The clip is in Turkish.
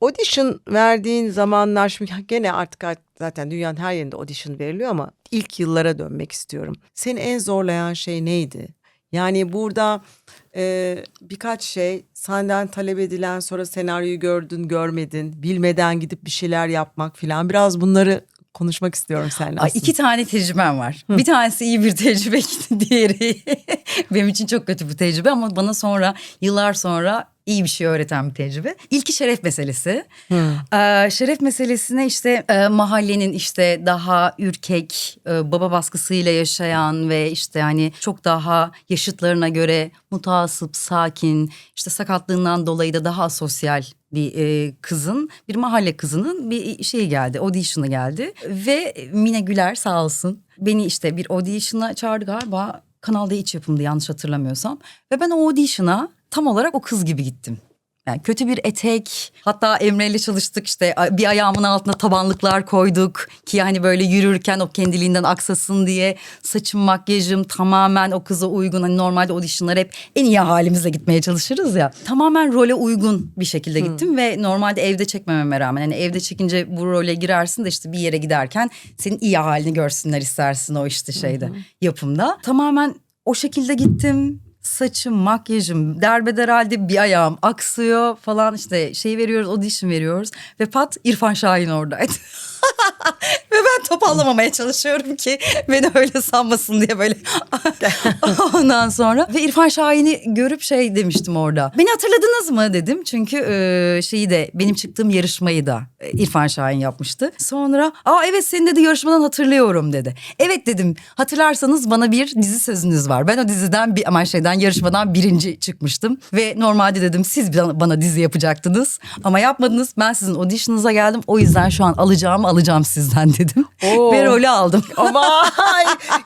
Audition verdiğin zamanlar şimdi gene artık zaten dünyanın her yerinde audition veriliyor ama ilk yıllara dönmek istiyorum. Seni en zorlayan şey neydi? Yani burada e, birkaç şey senden talep edilen sonra senaryoyu gördün görmedin bilmeden gidip bir şeyler yapmak filan biraz bunları konuşmak istiyorum seninle Ay, aslında. iki tane tecrübem var. Bir tanesi iyi bir tecrübe, diğeri benim için çok kötü bir tecrübe ama bana sonra yıllar sonra iyi bir şey öğreten bir tecrübe. İlki şeref meselesi. Ee, şeref meselesine işte e, mahallenin işte daha ürkek, e, baba baskısıyla yaşayan ve işte hani çok daha yaşıtlarına göre mutasip, sakin, işte sakatlığından dolayı da daha asosyal bir e, kızın, bir mahalle kızının bir şeyi geldi, audition'ı geldi. Ve Mine Güler sağ olsun beni işte bir audition'a çağırdı galiba. Kanalda iç yapımdı yanlış hatırlamıyorsam. Ve ben o audition'a tam olarak o kız gibi gittim. Yani kötü bir etek hatta Emre ile çalıştık işte bir ayağımın altına tabanlıklar koyduk ki yani böyle yürürken o kendiliğinden aksasın diye. Saçım makyajım tamamen o kıza uygun. Hani normalde auditionlar hep en iyi halimizle gitmeye çalışırız ya. Tamamen role uygun bir şekilde gittim ve normalde evde çekmememe rağmen hani evde çekince bu role girersin de işte bir yere giderken senin iyi halini görsünler istersin o işte şeyde yapımda. Tamamen o şekilde gittim. Saçım, makyajım derbeder halde bir ayağım aksıyor falan. İşte şey veriyoruz audition veriyoruz. Ve pat İrfan Şahin oradaydı. ben topallamamaya çalışıyorum ki beni öyle sanmasın diye böyle ondan sonra ve İrfan Şahin'i görüp şey demiştim orada. Beni hatırladınız mı dedim çünkü e, şeyi de benim çıktığım yarışmayı da e, İrfan Şahin yapmıştı. Sonra aa evet seni dedi yarışmadan hatırlıyorum dedi. Evet dedim hatırlarsanız bana bir dizi sözünüz var. Ben o diziden bir aman şeyden yarışmadan birinci çıkmıştım ve normalde dedim siz bana, dizi yapacaktınız ama yapmadınız. Ben sizin audition'ınıza geldim o yüzden şu an alacağımı alacağım sizden dedim Oo. Ve rolü aldım. Vay